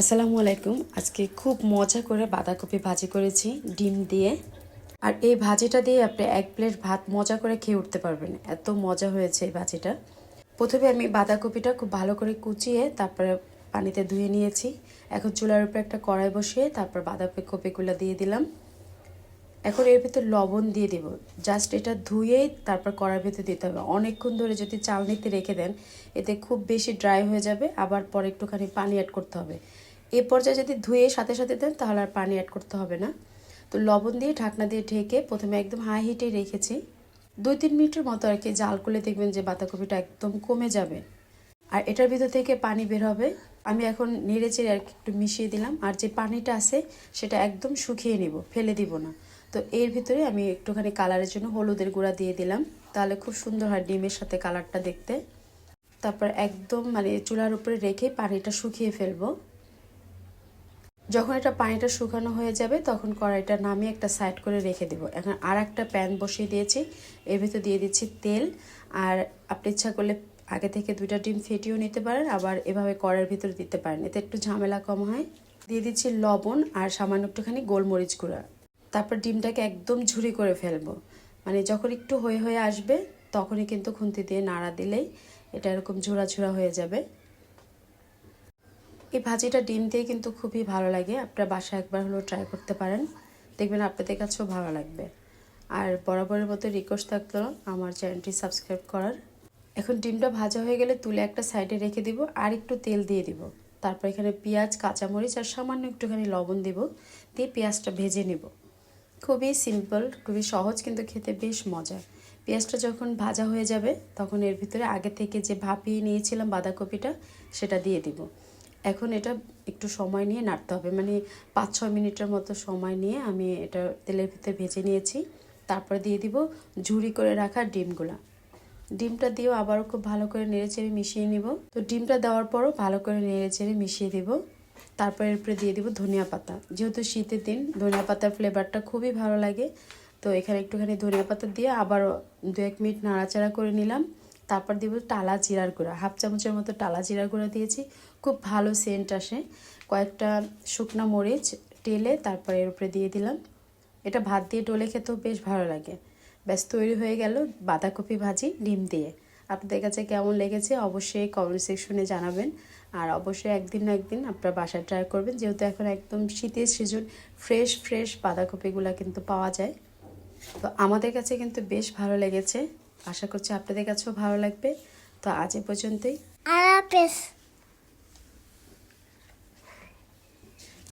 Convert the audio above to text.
আসসালামু আলাইকুম। আজকে খুব মজা করে বাঁধাকপি ভাজি করেছি, ডিম দিয়ে। আর এই ভাজিটা দিয়ে আপনি এক প্লেট ভাত মজা করে খেয়ে উঠতে পারবেন। এত মজা হয়েছে এই ভাজিটা। প্রথমে আমি বাঁধাকপিটা খুব ভালো করে কুচিয়ে, তারপরে পানিতে ধুয়ে নিয়েছি। এখন চুলার উপরে একটা কড়াই বসিয়ে তারপর বাঁধাকপি কপিগুলো দিয়ে দিলাম। এখন এর ভিতর লবণ দিয়ে দিব। জাস্ট এটা ধুয়েই তারপর কড়ার ভিতর দিতে হবে। অনেকক্ষণ ধরে যদি চালনিতে রেখে দেন, এতে খুব বেশি ড্রাই হয়ে যাবে। আবার পরে একটুখানি পানি অ্যাড করতে হবে। এই পর্যায়ে যদি ধুয়ে সাথে সাথে দেন, তাহলে আর পানি অ্যাড করতে হবে না। তো লবণ দিয়ে ঢাকনা দিয়ে ঢেকে প্রথমে একদম হাই হিটেই রেখেছি। দুই তিন মিনিটের মতো আর কি জাল করলে দেখবেন যে বাঁধাকপিটা একদম কমে যাবে। আর এটার ভিতর থেকে পানি বের হবে। আমি এখন নেড়ে চেড়ে আর একটু মিশিয়ে দিলাম। আর যে পানিটা আছে, সেটা একদম শুকিয়ে নিব, ফেলে দিব না। তো এর ভিতরে আমি একটুখানি কালারের জন্য হলুদের গুঁড়া দিয়ে দিলাম। তাহলে খুব সুন্দর হয় ডিমের সাথে কালারটা দেখতে। তারপর একদম মানে চুলার উপরে রেখে পানিটা শুকিয়ে ফেলব। যখন এটা পানিটা শুকানো হয়ে যাবে, তখন কড়াইটা নামিয়ে একটা সাইড করে রেখে দেবো। এখন আর একটা প্যান বসিয়ে দিয়েছি। এর ভিতর দিয়ে দিচ্ছি তেল। আর আপনি ইচ্ছা করলে আগে থেকে দুইটা ডিম ফেটিয়েও নিতে পারেন, আবার এভাবে কড়ার ভিতরে দিতে পারেন। এতে একটু ঝামেলা কম হয়। দিয়ে দিচ্ছি লবণ আর সামান্য একটুখানি গোলমরিচ গুঁড়া। তারপর ডিমটাকে একদম ঝুরি করে ফেলব। মানে যখন একটু হয়ে হয়ে আসবে, তখনই কিন্তু খুন্তি দিয়ে নাড়া দিলেই এটা এরকম ঝোড়া ঝোড়া হয়ে যাবে। এই ভাজিটা ডিম দিয়ে কিন্তু খুবই ভালো লাগে। আপনার বাসায় একবার হলেও ট্রাই করতে পারেন। দেখবেন আপনাদের কাছেও ভালো লাগবে। আর বরাবরের মতো রিকোয়েস্ট থাকতো আমার চ্যানেলটি সাবস্ক্রাইব করার। এখন ডিমটা ভাজা হয়ে গেলে তুলে একটা সাইডে রেখে দিব, আর একটু তেল দিয়ে দিব। তারপর এখানে পেঁয়াজ, কাঁচামরিচ আর সামান্য একটুখানি লবণ দিব, দিয়ে পেঁয়াজটা ভেজে নেব। খুবই সিম্পল খুবই সহজ কিন্তু খেতে বেশ মজা পেঁয়াজটা যখন ভাজা হয়ে যাবে, তখন এর ভিতরে আগে থেকে যে ভাপিয়ে নিয়েছিলাম বাঁধাকপিটা, সেটা দিয়ে দিব। এখন এটা একটু সময় নিয়ে নাড়তে হবে। মানে পাঁচ ছয় মিনিটের মতো সময় নিয়ে আমি এটা তেলের ভিতরে ভেজে নিয়েছি। তারপরে দিয়ে দিব ঝুড়ি করে রাখা ডিমগুলা। ডিমটা দিয়েও আবারও খুব ভালো করে নেড়ে চেড়ে মিশিয়ে নিব। তো ডিমটা দেওয়ার পরও ভালো করে নেড়ে চেড়ে মিশিয়ে দিব। তারপরে এরপরে দিয়ে দিব ধনিয়া পাতা। যেহেতু শীতের দিন, ধনিয়া পাতার ফ্লেভারটা খুবই ভালো লাগে। তো এখানে একটুখানি ধনিয়া পাতা দিয়ে আবার দু এক মিনিট নাড়াচাড়া করে নিলাম। তারপর দিব টালা জিরার গুঁড়া। হাফ চামচের মতো টালা জিরার গুঁড়া দিয়েছি। খুব ভালো সেন্ট আসে। কয়েকটা শুকনো মরিচ টেলে তারপরে এর উপরে দিয়ে দিলাম। এটা ভাত দিয়ে ডলে খেতেও বেশ ভালো লাগে। ব্যাস, তৈরি হয়ে গেল বাঁধাকপি ভাজি, ডিম দিয়ে। আপনাদের কাছে কেমন লেগেছে অবশ্যই কমেন্ট সেকশনে জানাবেন। আর অবশ্যই একদিন না একদিন আপনারা বাসায় ট্রাই করবেন, যেহেতু এখন একদম শীতের সিজন ফ্রেশ ফ্রেশ বাঁধাকপিগুলো কিন্তু পাওয়া যায়। তো আমাদের কাছে কিন্তু বেশ ভালো লেগেছে। আশা করছি আপনাদের কাছেও ভালো লাগবে। তো আজ এ পর্যন্তই।